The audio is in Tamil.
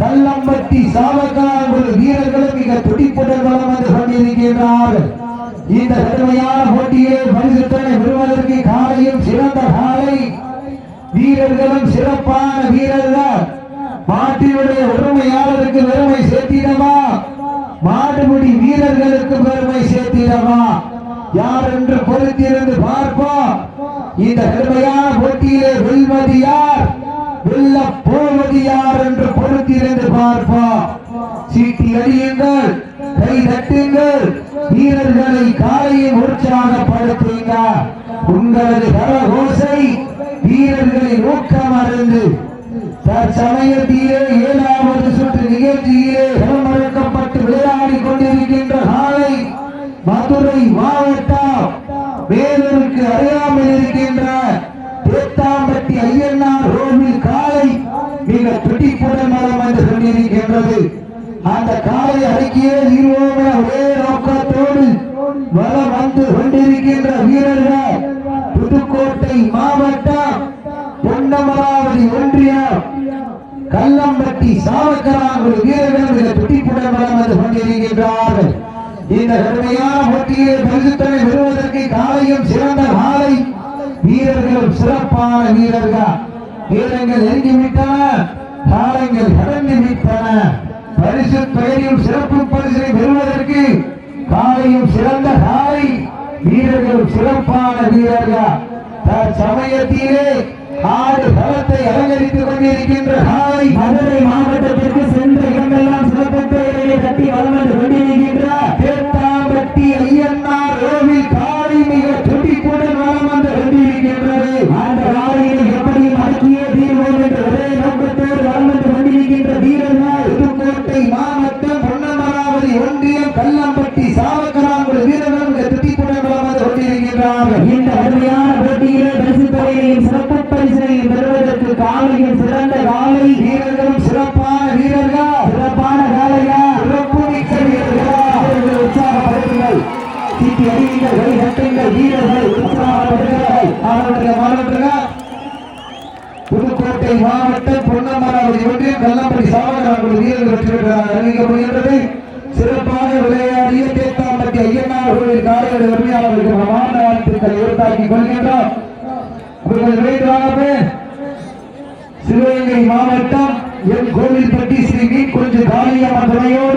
கல்லம்பட்டி சாவக்கார வீரர்களும் மிக துடிப்புடன் வளம் வந்து கொண்டிருக்கின்றார்கள். இந்த கடுமையான போட்டியை பரிசுத்தனை பெறுவதற்கு காலையும் சிறந்த காலை. வீரர்களும் சிறப்பான வீரர்கள். மாட்டினுடைய உரிமையாளருக்கு பெருமை சேர்த்திடமா மாடுபிடி வீரர்களுக்கு பெருமை சேர்த்திடமா யார் என்று பொறுத்திருந்து பார்ப்போம். இந்த கடுமையான போட்டியிலே வெல்வது யார் என்று பொறுத்திருந்து பார்ப்போம் சீட்டி அடியுங்கள் கை தட்டுங்கள் வீரர்களை காலையை உற்சாகப்படுத்துங்க உங்களது கரகோசை வீரர்களை ஊக்கம் அருந்து தற்சமயத்திலே ஏழாவது சுற்று நிகழ்ச்சியிலே களமிறக்கப்பட்டு விளையாடி கொண்டிருக்கின்ற காலை மதுரை மாவட்டம் வேலூருக்கு அறியாமல் இருக்கின்ற தேத்தாம்பட்டி ஐயன்னா அந்த காலை அறிக்கையே தீர்வோம் ஒரே நோக்கத்தோடு வளம் வந்து கொண்டிருக்கின்ற வீரர்கள் புதுக்கோட்டை மாவட்டம் பொன்னமராவதி ஒன்றியம் கல்லம்பட்டி சாவக்கராங்குடி வீரர்கள் மிக துடிப்புடன் வலம் வந்து கொண்டிருக்கின்றார்கள். இந்த கடுமையான போட்டியை பரிசுத்தனை பெறுவதற்கு காலையும் சிறந்த காலை வீரர்களும் சிறப்பான வீரர்கள். வீரங்கள் நெருங்கிவிட்டன காலங்கள் கடந்து விட்டன. பரிசு பெயரையும் சிறப்பு பரிசை பெறுவதற்கு காலையும் சிறந்த காலை வீரர்களும் சிறப்பான வீரர்கள். தற்சமயத்திலே ஆடு களத்தை அலங்கரித்துக் கொண்டிருக்கின்ற காலை மதுரை மாவட்டத்திற்கு சென்று ஒன்றியம் கல்லம்பட்டி சாவக்கராங்குடி வீரர்கள் வளம் வந்து கொண்டிருக்கின்றார்கள். இந்த அருமையான போட்டியிலே பரிசு தொகையையும் சிறப்பு பரிசினையும் பெறுவதற்கு காலையும் சிறந்த காலை. வீரர்களும் சிறப்பான வீரர்கள்? சிறப்பான காலையா? சிறப்பு மிக்க வீரர்கள்? உற்சாகப்படுத்துங்கள். சீட்டி அடியுங்கள் கை கட்டுங்கள் வீரர்கள் உற்சாகப்படுத்துங்கள். அவர்களுடைய மாணவர்கள் புதுக்கோட்டை மாவட்டம் பொன்னமராவதி ஒன்றியம் கல்லம்படி சாவகராங்குடி வீரர்கள் வெற்றி பெற்றார் அறிவிக்கப்படுகின்றது சிறப்பாக விளையாடிய தேத்தாம்பட்டி ஐயனார் கோவில் காலையோட உரிமையாளர்களுக்கு பிரமாண்ட வாழ்த்துக்களை உறுத்தாக்கிக் கொள்கின்றோம். அவர்கள் விரைவாகவே சிவகங்கை மாவட்டம் என் கோவில்பட்டி ஸ்ரீ மீன் கொஞ்சம் காளியம்மன் துணையோடு